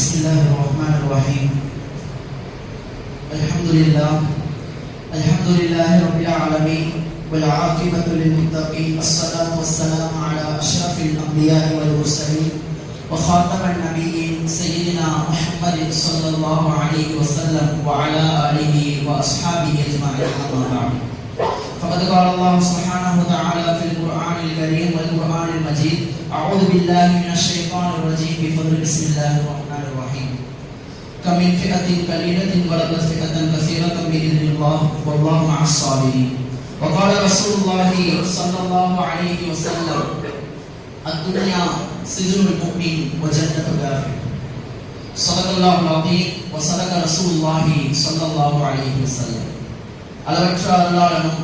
بسم الله الرحمن الرحيم الحمد لله الحمد لله رب العالمين والعاقبة للمتقين الصلاة والسلام على أشرف الأنبياء والمرسلين وخاتم النبيين سيدنا محمد صلى الله عليه وسلم وعلى آله وأصحابه أجمعين أما بعد فقد قال الله سبحانه وتعالى في القرآن الكريم والقرآن المجيد أعوذ بالله من الشيطان الرجيم بفضل بسم الله الرحمن الرحيم كم من فئة قليلة غلبت فئة كثيرة بإذن الله والله مع الصابرين وقال رسول الله صلى الله عليه وسلم الدنيا سجن المؤمن وجنة الكافر صدق الله العظيم وصدق رسول الله صلى الله عليه وسلم அளவற்ற அருளாளனும்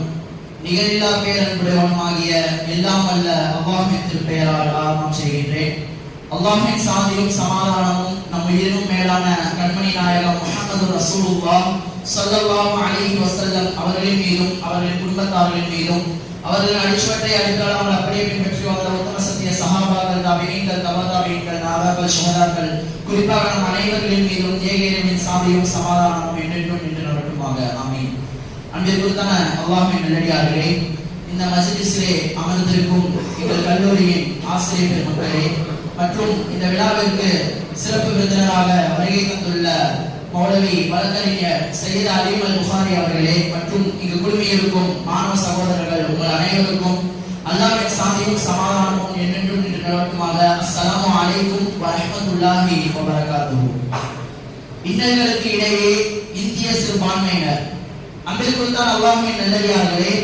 நிகரில்லா பேரன்புடையவனுமாகிய எல்லாம் வல்ல அல்லாஹின் திருப்பெயரால் ஆரம்பம் செய்கின்றேன் அல்லாஹின் சாந்தியும் சமாதானமும் நம் உயிரினும் மேலான கண்மணி நாயகம் முகமது ரசூலுல்லா சல்லல்லாஹு அலைஹி வஸல்லம் அவர்களின் மீதும் அவர்களின் குடும்பத்தார்களின் மீதும் அவர்கள் அடிச்சுவட்டை அடித்தால் அப்படியே பின்பற்றி வந்த உத்தம சத்திய சகாபாக்கள் தாபியீன்கள் தவதாபியீன்கள் நாதாக்கள் சுகதாக்கள் குறிப்பாக நம் அனைவர்களின் மீதும் ஏகேரவின் சாதியும் சமாதானமும் என்றென்றும் நின்று நடக்குமாக ஆமீன். அன்பிற்குத்தான அல்லாஹின் நல்லடியார்களே இந்த மஜ்லிஸிலே அமர்ந்திருக்கும் எங்கள் கல்லூரியின் ஆசிரியர் பெருமக்களே மற்றும் இந்த விழாவிற்கு சிறப்பு விருந்தினராக வருகை தந்துள்ள மௌலவி வழக்கறிஞர் சையத் அலீம் அல் புகாரி அவர்களே மற்றும் இங்கு குழுமியிருக்கும் மாணவ சகோதரர்கள் உங்கள் அனைவருக்கும் அல்லாவின் சாந்தியும் சமாதானமும் என்றென்றும் நின்று நடக்குமாக அஸ்லாம் அலைக்கும் வரஹ்மத்துல்லாஹி வபரகாத்துஹு. இன்னல்களுக்கு இடையே இந்திய சிறுபான்மையினர் அன்பிற்குத்தான் அல்லாஹின் நல்லடியார்களே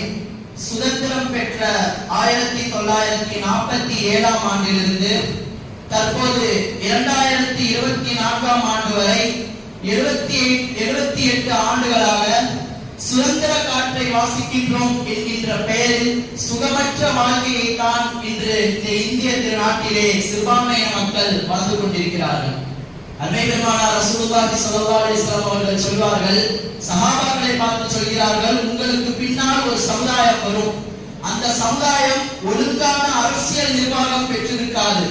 சுதந்திரம் பெற்ற ஆயிரத்தி தொள்ளாயிரத்தி நாற்பத்தி ஏழாம் ஆண்டிலிருந்து தற்போது இரண்டாயிரத்தி இருபத்தி நான்காம் ஆண்டு வரை எழுபத்தி எழுபத்தி எட்டு ஆண்டுகளாக சுதந்திர காற்றை வாசிக்கின்றோம் என்கின்ற பெயரில் சுகமற்ற வாழ்க்கையை தான் இன்று இந்த இந்திய திருநாட்டிலே சிறுபான்மையின மக்கள் வாழ்ந்து கொண்டிருக்கிறார்கள். அன்னை பெருமானார் ரசூலுல்லாஹி ஸல்லல்லாஹு அவர்கள் சொல்வார்கள் சகாபாக்களை பார்த்து சொல்கிறார்கள் உங்களுக்கு பின்னால் ஒரு சமுதாயம் வரும். அந்த சமுதாயம் ஒழுங்கான அரசியல் நிர்வாகம் பெற்றிருக்காது.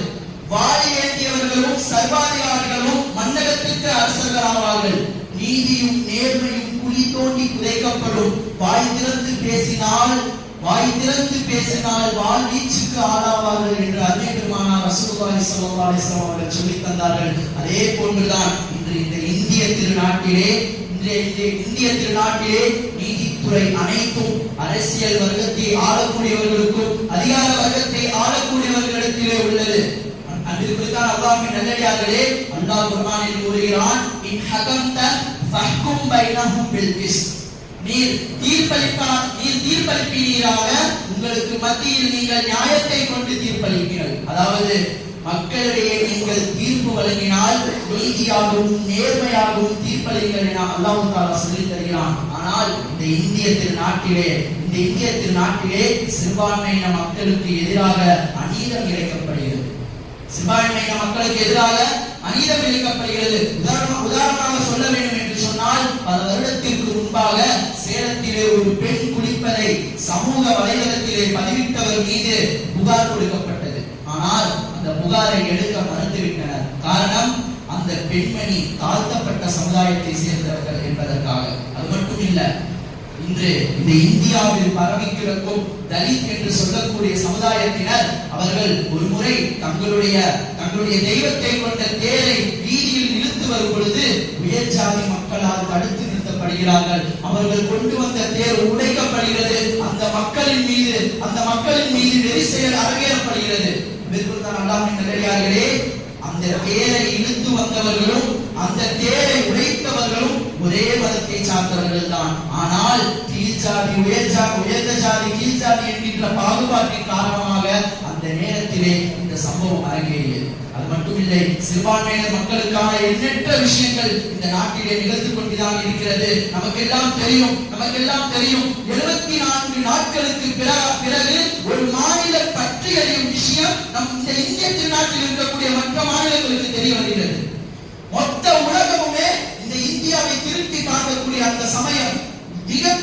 வாழி ஏந்தியவர்களும் சர்வாதிகாரிகளும் மன்னகத்திற்கு அரசர்கள் ஆவார்கள் நீதியும் நேர்மையும் குழி தோண்டி குறைக்கப்படும் வாய் திறந்து பேசினால் வாய் திறந்து பேசினால் வாள் வீச்சுக்கு ஆளாவார்கள் என்று அதே பெருமானார் ரசூலுல்லாஹி ஸல்லல்லாஹு அலைஹி வஸல்லம் அவர்கள் சொல்லி தந்தார்கள். அதே போன்றுதான் இன்று இந்த இந்திய திருநாட்டிலே இந்திய திருநாட்டிலே நீதித்துறை அனைத்தும் அரசியல் வர்க்கத்தை ஆளக்கூடியவர்களுக்கும் அதிகார வர்க்கத்தை ஆளக்கூடியவர்களிடத்திலே உள்ளது. அன்பிற்குத்தான் அல்லாஹ்வின் நல்லடியார்களே அல்லாஹ் குர்ஆனில் கூறுகிறான் இன் ஹகம்த ஃபஹ்கும் பைனஹும் பில் கிஸ்த். நீர் தீர்ப்பளிப்பார் நீர் தீர்ப்பளிப்பீராக உங்களுக்கு மத்தியில் நீங்கள் நியாயத்தை கொண்டு தீர்ப்பளிப்பீர்கள் அதாவது மக்களிடையே நீங்கள் தீர்ப்பு வழங்கினால் நீதியாகவும் நேர்மையாகவும் தீர்ப்பளிங்கள் என அல்லாஹ் தாலா சொல்லி தருகிறான். ஆனால் இந்த இந்திய திருநாட்டிலே இந்த இந்திய திருநாட்டிலே சிறுபான்மையின மக்களுக்கு எதிராக அநீதம் இழைக்கப்படுகிறது சிறுபான்மையின மக்களுக்கு எதிராக அநீதம் இழைக்கப்படுகிறது உதாரணம் உதாரணமாக சொல்ல வேண்டும் என்று சொன்னால் பல வருடத்திற்கு முன்பாக சேலத்திலே ஒரு பெண் குளிப்பதை சமூக வலைதளத்திலே பதிவிட்டவர் மீது புகார் கொடுக்கப்பட்டது. ஆனால் அந்த புகாரை எடுக்க மறுத்துவிட்டனர். காரணம் அந்த பெண்மணி தாழ்த்தப்பட்ட சமுதாயத்தை சேர்ந்தவர்கள் என்பதற்காக. அது மட்டும் இல்லை இன்று இந்த இந்தியாவில் பரவி கிடக்கும் தலித் என்று சொல்லக்கூடிய சமுதாயத்தினர் அவர்கள் ஒரு முறை தங்களுடைய தங்களுடைய தெய்வத்தை கொண்ட தேரை வீதியில் இழுத்து வரும் பொழுது உயர் ஜாதி மக்களால் தடுத்து நிறுத்தப்படுகிறார்கள். அவர்கள் கொண்டு வந்த தேர் உடைக்கப்படுகிறது. அந்த மக்களின் மீது அந்த மக்களின் மீது வெறி செயல் அரங்கேறப்படுகிறது மேற்கொண்டு அல்லாஹின் நல்லடியார்களே அந்த தேரை இழுத்து வந்தவர்களும் அந்த தேரை சார்ந்தவர்கள் தான் ஆனால் கீழ் ஜாதி உயர் ஜாதி உயர்ந்த ஜாதி கீழ் ஜாதி என்கின்ற பாகுபாட்டின் காரணமாக அந்த நேரத்திலே இந்த சம்பவம் அரங்கேறியது. அது மட்டுமில்லை சிறுபான்மையினர் மக்களுக்கான எண்ணற்ற விஷயங்கள் இந்த நாட்டிலே நிகழ்ந்து கொண்டுதான் இருக்கிறது. நமக்கெல்லாம் தெரியும் நமக்கெல்லாம் தெரியும். எழுபத்தி நான்கு நாட்களுக்கு பிறகு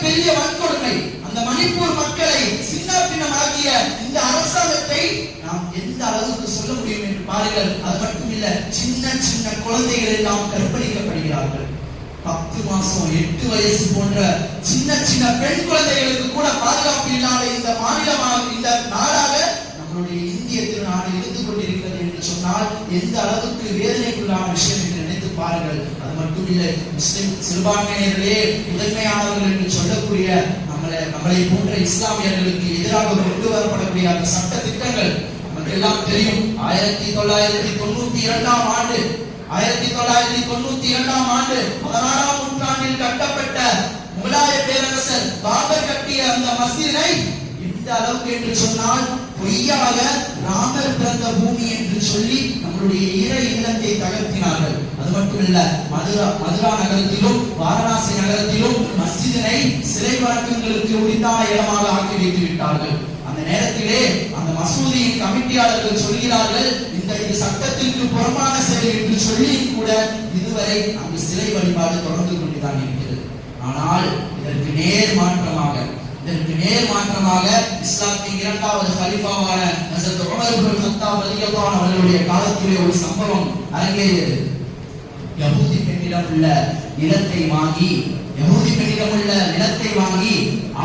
பெரிய வன்கொடுமை. அந்த மணிப்பூர் மக்களை சின்ன பின்னமாக்கிய இந்த அரசாங்கத்தை நாம் எந்த அளவுக்கு சொல்ல முடியும் என்று பாருங்கள். அது மட்டும் இல்ல சின்ன சின்ன குழந்தைகள் எல்லாம் கற்பழிக்கப்படுகிறார்கள். பத்து மாசம் எட்டு வயசு போன்ற சின்ன சின்ன பெண் குழந்தைகளுக்கு கூட பாதுகாப்பு இல்லாத இந்த மாநிலமாக இந்த நாடாக நம்மளுடைய இந்திய திருநாடு இருந்து கொண்டிருக்கிறது என்று சொன்னால் எந்த அளவுக்கு வேதனைக்குள்ளான விஷயம் என்று நினைத்து பாருங்கள். இல்லை முஸ்லிம் சிறுபான்மையினர்களே முதன்மையானவர்கள் என்று சொல்லக்கூடிய நம்மளை நம்மளை போன்ற இஸ்லாமியர்களுக்கு எதிராக கொண்டு வரப்படக்கூடிய அந்த சட்ட திட்டங்கள் நமக்கு எல்லாம் தெரியும். ஆயிரத்தி தொள்ளாயிரத்தி தொண்ணூத்தி இரண்டாம் ஆண்டு ஆயிரத்தி தொள்ளாயிரத்தி தொண்ணூத்தி இரண்டாம் ஆண்டு பதினாறாம் நூற்றாண்டில் கட்டப்பட்ட முகலாய பேரரசர் பாபர் கட்டிய அந்த மசீதை இந்த அளவுக்கு என்று சொன்னால் பொய்யாக ராமர் பிறந்த பூமி என்று சொல்லி நம்மளுடைய இறை இல்லத்தை தகர்த்தினார்கள். அது மட்டும் இல்ல மதுரா மதுரா நகரத்திலும் வாரணாசி நகரத்திலும் மஸ்ஜிதனை சிலை வழக்கங்களுக்கு உரித்தான இடமாக ஆக்கி வைத்து விட்டார்கள். அந்த நேரத்திலே அந்த மசூதியின் கமிட்டியாளர்கள் சொல்கிறார்கள் இந்த இது சட்டத்திற்கு புறம்பான செயல் என்று சொல்லியும் கூட இதுவரை அங்கு சிலை வழிபாடு தொடர்ந்து கொண்டுதான் இருக்கிறது. ஆனால் இதற்கு நேர் மாற்றமாக இதற்கு நேர் மாற்றமாக இஸ்லாத்தின் இரண்டாவது ஹலிஃபாவான ஹசரத் உமர் இப்னு கத்தாப் ரலியல்லாஹு அவர்களுடைய காலத்திலே ஒரு சம்பவம் அரங்கேறியது. யஹூதி பெண்ணிடம் உள்ள நிலத்தை வாங்கி யஹூதி பெண்ணிடம் உள்ள நிலத்தை வாங்கி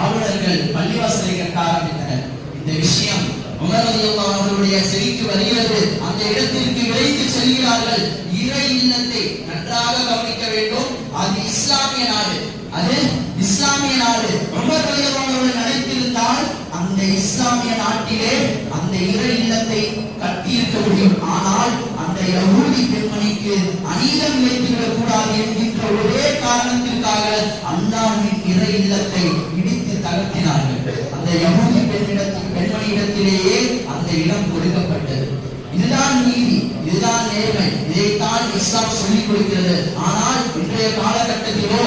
ஆளுநர்கள் பள்ளிவாசலை கட்ட ஆரம்பித்தனர். இந்த விஷயம் உமர் ரலியல்லாஹு அவர்களுடைய செவிக்கு வருகிறது. அந்த இடத்திற்கு விரைந்து செல்கிறார்கள். இறை இல்லத்தை நன்றாக கவனிக்க வேண்டும். அது இஸ்லாமிய நாடு. அது இஸ்லாமிய நாடு. ரொம்ப ரலியல்லாஹு நினைத்திருந்தால் அந்த இஸ்லாமிய நாட்டிலே அந்த இறை இல்லத்தை கட்டியிருக்க முடியும். ஆனால் அந்த யஹூதி பெண்மணிக்கு அநீதம் இழைத்துவிடக் கூடாது என்கின்ற ஒரே காரணத்திற்காக அல்லாஹ்வின் இறை இல்லத்தை இடித்து தகர்த்தினார்கள். அந்த யஹூதி பெண்ணிடத்தில் பெண்மணியிடத்திலேயே அந்த இடம் கொடுக்கப்பட்டது இதுதான் நீதி இதுதான் நேர்மை. இதைத்தான் இஸ்லாம் சொல்லிக் கொடுக்கிறது. ஆனால் இன்றைய காலகட்டத்திலோ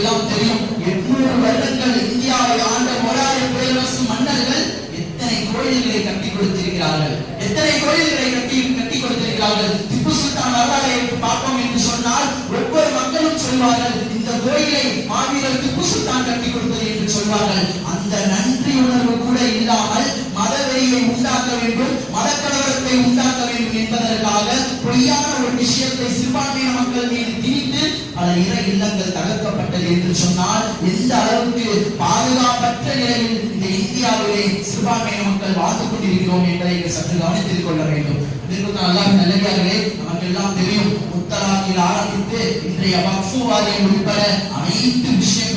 எல்லாம் தெரியும். எட்நூறு வருடங்கள் இந்தியாவை ஆண்ட முகலாய பேரரசு மன்னர்கள் எத்தனை கோயில்களை கட்டி கொடுத்திருக்கிறார்கள்? எத்தனை கோயில்களை கட்டி கட்டி கொடுத்திருக்கிறார்கள்? திப்பு சுல்தான் வரலாறை பார்ப்போம் என்று சொன்னால் ஒவ்வொரு மக்களும் சொல்வார்கள் இந்த கோயிலை மாவீரர் திப்பு சுல்தான் கட்டி கொடுத்தது என்று சொல்வார்கள். அந்த நன்றி உணர்வு கூட இல்லாமல் மதவெறியை உண்டாக்க வேண்டும் மதக்கலவரத்தை உண்டாக்க வேண்டும் என்பதற்காக பொய்யான ஒரு விஷயத்தை சிறுபான்மையின மக்கள் மீது பல இன இல்லங்கள் தகர்க்கப்பட்டது என்று சொன்னால் எந்த அளவுக்கு பாதுகாப்பற்ற நிலையில் இந்த இந்தியாவிலே சிறுபான்மையின மக்கள் வாழ்ந்து கொண்டிருக்கிறோம் என்பதை சற்று கவனித்துக் கொள்ள வேண்டும். இதற்கு அல்லாஹ் நல்லடியார்களே நமக்கு எல்லாம் தெரியும் முத்தலாக்கில் ஆரம்பித்து இன்றைய வக்ஃபு வாரியம் உட்பட அனைத்து விஷயங்கள்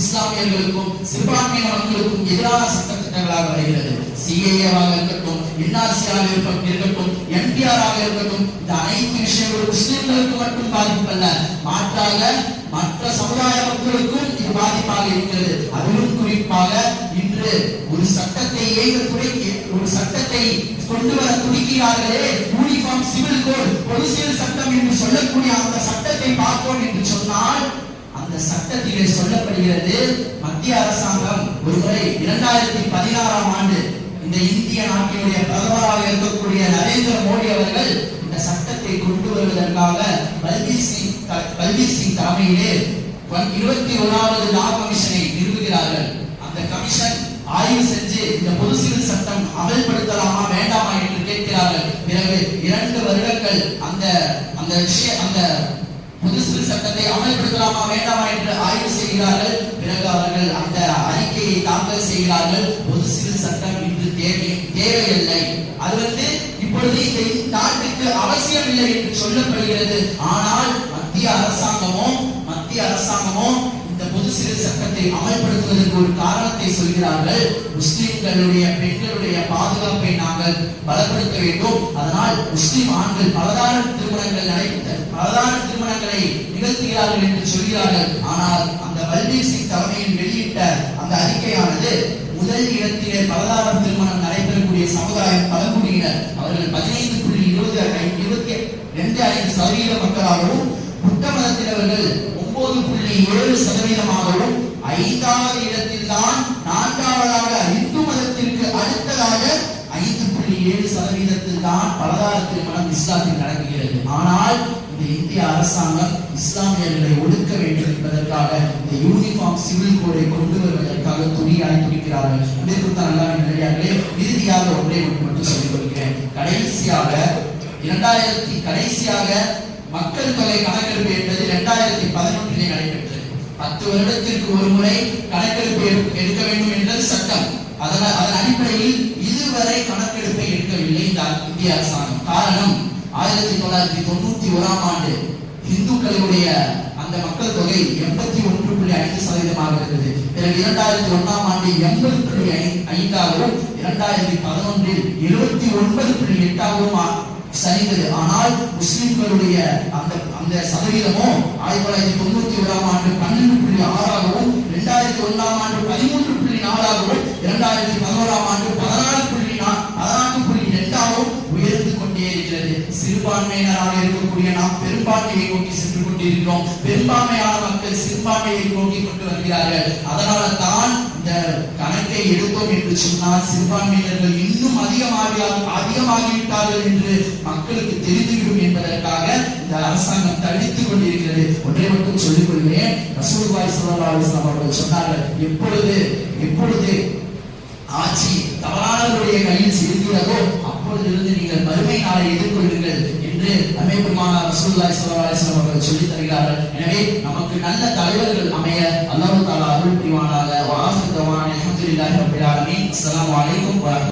இஸ்லாமியர்களுக்கும் சிறுபான்மையின மக்களுக்கும் எதிரான சட்டத்திட்டங்களாக வருகிறது. சிஏஏவாக இருக்கட்டும் என்ஆர்சியாக இருக்கட்டும் என்டிஆராக இருக்கட்டும் இந்த அனைத்து விஷயங்களும் முஸ்லிம்களுக்கு மட்டும் பாதிப்பல்ல. மாற்றாக மற்ற சமுதாய மக்களுக்கும் இது பாதிப்பாக இருக்கிறது. அதிலும் குறிப்பாக இன்று ஒரு சட்டத்தை ஏக ஒரு சட்டத்தை கொண்டு வர துடிக்கிறார்களே. யூனிஃபார்ம் சிவில் கோட் பொது சிவில் சட்டம் என்று சொல்லக்கூடிய அந்த சட்டத்தை பார்ப்போம் என்று சொன்னால் அந்த சட்டத்திலே சொல்லப்படுகிறது மத்திய அரசாங்கம் ஒருமுறை இரண்டாயிரத்தி பதினாறாம் ஆண்டு இந்த இந்திய நாட்டினுடைய பிரதமராக இருக்கக்கூடிய நரேந்திர மோடி அவர்கள் இந்த சட்டத்தை கொண்டு வருவதற்காக பல்பீர் சிங் த- பல்பீர் சிங் தலைமையிலே இருபத்தி ஒன்றாவது லா கமிஷனை நிறுவுகிறார்கள். அந்த கமிஷன் ஆய்வு செஞ்சு இந்த பொது சிவில் சட்டம் அமல்படுத்தலாமா வேண்டாமா என்று கேட்கிறார்கள். பிறகு இரண்டு வருடங்கள் அந்த அந்த விஷய அந்த புதுசில் சிவில் சட்டத்தை அமல்படுத்தலாமா வேண்டாமா என்று ஆய்வு செய்கிறார்கள். பிறகு அவர்கள் அந்த அறிக்கையை தாக்கல் செய்கிறார்கள். பொது சிவில் சட்டம் இன்று தேவை தேவையில்லை. அது வந்து இப்பொழுது இந்த நாட்டுக்கு அவசியம் இல்லை என்று சொல்லப்படுகிறது. ஆனால் மத்திய அரசாங்கமும் மத்திய அரசாங்கமும் சட்டத்தை அமல்படுத்துவதற்கு ஒரு காரணத்தை சொல்கிறார்கள். முஸ்லிம்களுடைய பெண்களுடைய பாதுகாப்பை நாங்கள் பலப்படுத்த வேண்டும். அதனால் முஸ்லிம் ஆண்கள் பலதார திருமணங்கள் நடைபெற்ற பலதார திருமணங்களை நிகழ்த்துகிறார்கள் என்று சொல்கிறார்கள். ஆனால் அந்த பல்பீர் சிங் தலைமையில் வெளியிட்ட அந்த அறிக்கையானது முதல் இடத்திலே பலதார திருமணம் நடைபெறக்கூடிய சமுதாயம் பழங்குடியினர் அவர்கள் பதினைந்து புள்ளி இருபது இருபத்தி ரெண்டு ஐந்து சதவீத மக்களாகவும் புத்த மதத்தினர்கள் ஒன்பது புள்ளி ஏழு சதவீதமாகவும் ஐந்தாவது இடத்தில்தான் நான்காவதாக இந்து மதத்திற்கு அடுத்ததாக ஐந்து புள்ளி ஏழு சதவீதத்தில் தான் பலதார திருமணம் இஸ்லாத்தில் நடக்குகிறது ஆனால் இந்த இந்திய அரசாங்கம் இஸ்லாமியர்களை ஒடுக்க வேண்டும் என்பதற்காக இந்த யூனிஃபார்ம் சிவில் கோடை கொண்டு வருவதற்காக துணியாய் துணிக்கிறார்கள் அன்பிற்குத்தான் அல்லாஹ்வின் நல்லடியார்களே இறுதியாக ஒன்றை ஒன்று மட்டும் சொல்லிக் கொள்கிறேன் கடைசியாக இரண்டாயிரத்தி கடைசியாக மக்கள் தொகை கணக்கெடுப்பு என்பது இரண்டாயிரத்தி பதினொன்றிலே நடைபெற்றது. பத்து வருடத்திற்கு ஒரு முறை கணக்கெடுப்பு எடுக்க வேண்டும் என்றது சட்டம். அதனால் அதன் அடிப்படையில் இதுவரை கணக்கெடுப்பை எடுக்கவில்லை இந்த இந்திய அரசாங்கம். காரணம் ஆயிரத்தி தொள்ளாயிரத்தி தொண்ணூத்தி ஓராம் ஆண்டு இந்துக்களுடைய அந்த மக்கள் தொகை எண்பத்தி ஒன்று புள்ளி ஐந்து சதவீதமாக இருந்தது. பிறகு இரண்டாயிரத்தி ஒண்ணாம் ஆண்டு எண்பது புள்ளி ஐ- ஐந்தாகவும் இரண்டாயிரத்தி பதினொன்றில் எழுபத்தி ஒன்பது புள்ளி எட்டாகவும் சரிந்தது ஆனால் முஸ்லிம்களுடைய அந்த அந்த சதவீதமோ ஆயிரத்தி தொள்ளாயிரத்தி தொண்ணூத்தி ஓராம் ஆண்டு பன்னெண்டு புள்ளி ஆறாகவும் இரண்டாயிரத்தி ஒன்றாம் ஆண்டு பதிமூன்று புள்ளி நாலாகவும் இரண்டாயிரத்தி பதினோராம் ஆண்டு பதினாலு புள்ளி பதினான்கு புள்ளி இரண்டாகவும் உயர்ந்து கொண்டே இருக்கிறது. சிறுபான்மையினராக இருக்கக்கூடிய நாம் பெரும்பான்மையை நோக்கி சென்று கொண்டிருக்கிறோம். பெரும்பான்மையான மக்கள் சிறுபான்மையை நோக்கி கொண்டு வருகிறார்கள். அதனால தான் இந்த கணக்கை எடுத்தோம் என்று சொன்னால் சிறுபான்மையினர்கள் இன்னும் அதிகமாக அதிகமாகிவிட்டார்கள் என்று மக்களுக்கு தெரிந்துவிடும் என்பதற்காக இந்த அரசாங்கம் தடுத்துக் கொண்டிருக்கிறது. ஒன்றை மட்டும் சொல்லிக் கொள்கிறேன். ரசூல் வாய் அலைஹி அவர்கள் சொன்னார்கள் எப்பொழுது எப்பொழுது ஆட்சி தவறானவருடைய கையில் சிரிக்கிறதோ அப்பொழுதிருந்து நீங்கள் மறுமை நாளை எதிர்கொள்ளுங்கள் என்று அமைப்புமான ரசூல்லாய் ஸல்லல்லாஹு அவர்கள் சொல்லித் தருகிறார்கள். எனவே நமக்கு நல்ல தலைவர்கள் அமைய அல்லாஹு தாலா அருள் புரிவானாக. வ ஆஃபிரு ரபில் ஆலமீன். அஸ்ஸலாமு அலைக்கும்